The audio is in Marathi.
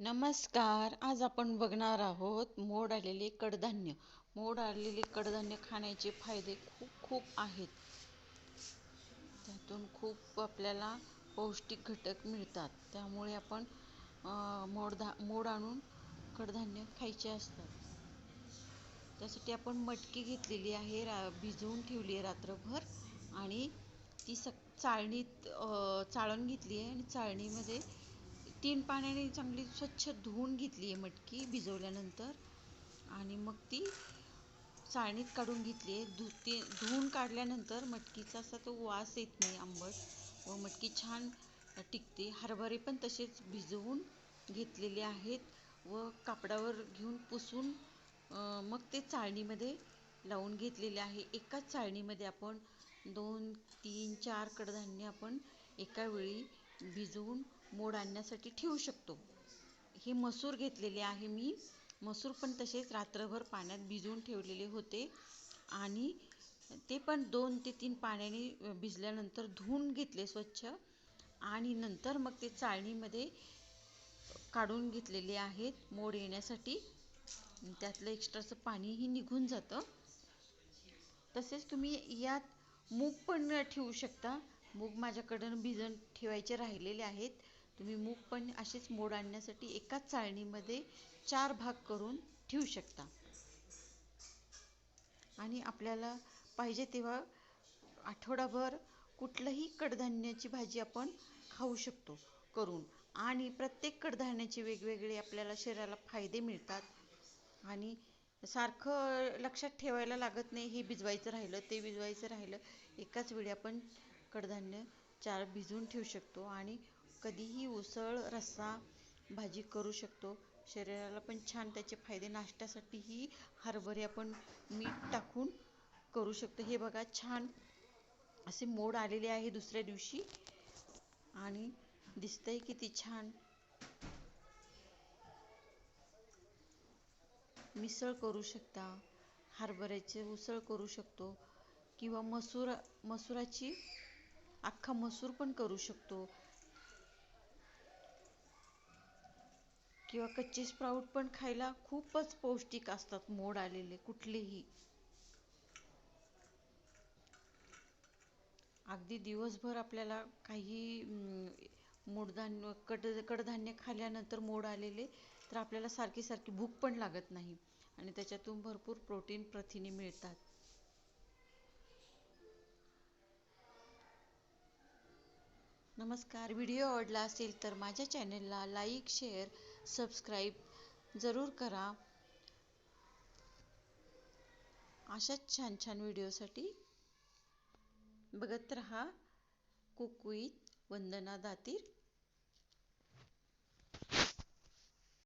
नमस्कार. आज आपण बघणार आहोत मोड आलेले कडधान्य. मोड आलेले कडधान्य खाण्याचे फायदे खूप खूप आहेत. त्यातून खूप आपल्याला पौष्टिक घटक मिळतात. त्यामुळे आपण मोडधा मोड आणून कडधान्य खायचे असतात. त्यासाठी आपण मटकी घेतलेली आहे रा भिजवून ठेवली आहे रात्रभर आणि ती सक चाळणीत चाळण घेतली आहे आणि चाळणीमध्ये तीन पाण्याने चांगली स्वच्छ धुवून घेतली आहे मटकी भिजवल्यानंतर. आणि मग ती चाळणीत काढून घेतली आहे. धु ती धुवून काढल्यानंतर मटकीचा असा तो वास येत नाही आंबट व मटकी छान टिकते. हरभरे पण तसेच भिजवून घेतलेले आहेत व कापडावर घेऊन पुसून मग ते चाळणीमध्ये लावून घेतलेले आहे. एकाच चाळणीमध्ये आपण दोन तीन चार कडधान्य आपण एका वेळी भिजवून मोड आणण्यासाठी ठेवू शकतो. हे मसूर घेतलेले आहे मी. मसूर पण तसेच रात्रभर पाण्यात भिजवून ठेवलेले होते. आणि ते पण दोन ते तीन पाण्याने भिजल्यानंतर धुवून घेतले स्वच्छ. आणि नंतर मग ते चाळणीमध्ये काढून घेतलेले आहेत. मोड येण्यासाठी. त्यातलं एक्स्ट्राचं पाणीही निघून जातं. तसेच तुम्ही यात मूग पण ठेवू शकता. मूग माझ्याकडं भिजून ठेवायचे राहिलेले आहेत. तुम्ही मूग पण असेच मोड आणण्यासाठी एकाच चाळणीमध्ये चार भाग करून ठेवू शकता. आणि आपल्याला पाहिजे तेव्हा आठवडाभर कुठलंही कडधान्याची भाजी आपण खाऊ शकतो करून. आणि प्रत्येक कडधान्याचे वेगवेगळे आपल्याला शरीराला फायदे मिळतात. आणि सारखं लक्षात ठेवायला लागत नाही हे भिजवायचं राहिलं ते भिजवायचं राहिलं एकाच वेळी आपण कडधान्य चार भिजवून ठेवू शकतो आणि कधीही उसळ रस्सा भाजी करू शकतो. शरीराला पण छान त्याचे फायदे. नाश्त्यासाठीही हरभरे आपण मीठ टाकून करू शकतो. हे बघा छान असे मोड आलेले आहे दुसऱ्या दिवशी. आणि दिसतंय किती छान. मिसळ करू शकता हरभऱ्याचे उसळ करू शकतो. किंवा मसूर मसुराची अख्खा मसूर पण करू शकतो. किंवा कच्चे स्प्राऊट पण खायला खूपच पौष्टिक असतात मोड आलेले कुठलेही. अगदी दिवसभर आपल्याला काही मोडधान्य कड कडधान्य खाल्ल्यानंतर मोड आलेले तर आपल्याला सारखी सारखी भूक पण लागत नाही. आणि त्याच्यातून भरपूर प्रोटीन प्रथिने मिळतात. नमस्कार. व्हिडिओ आवडला असेल तर माझ्या चॅनलला लाईक शेअर सबस्क्राईब जरूर करा. अशाच छान छान व्हिडिओसाठी बघत रहा. कुकुईत वंदना दातीर.